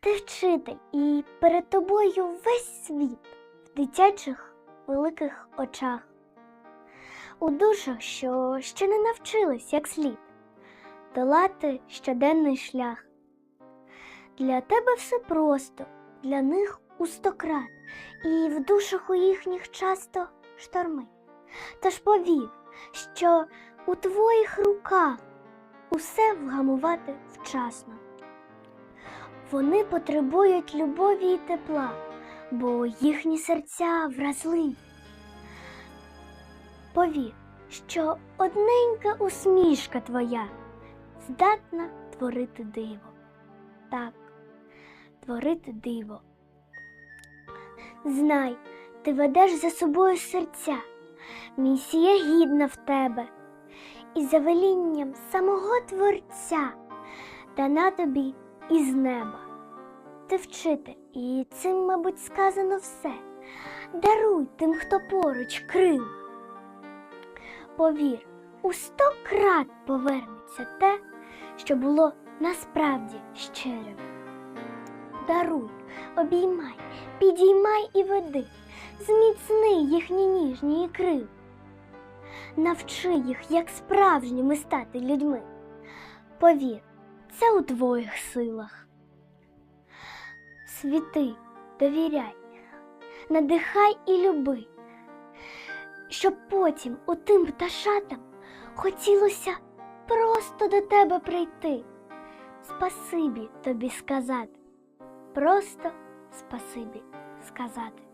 Ти вчитель, і перед тобою весь світ в дитячих великих очах, у душах, що ще не навчились як слід долати щоденний шлях. Для тебе все просто, для них у сто крат, і в душах у їхніх часто шторми. Тож повір, що у твоїх руках усе вгамувати вчасно. Вони потребують любові і тепла, бо їхні серця вразливі. Повір, що одненька усмішка твоя здатна творити диво. Так, творити диво. Знай, ти ведеш за собою серця, місія гідна в тебе, і за велінням самого Творця дана тобі із неба. Ти вчитель, і цим, мабуть, сказано все. Даруй тим, хто поруч крил. Повір, у сто крат повернеться те, що було насправді щирим. Даруй, обіймай, підіймай і веди, зміцни їхні ніжні ікри. Навчи їх, як справжніми стати людьми. Повір, це у твоїх силах. Світи, довіряй, надихай і люби, щоб потім у тим пташатам хотілося просто до тебе прийти, спасибі тобі сказати, просто спасибі сказати.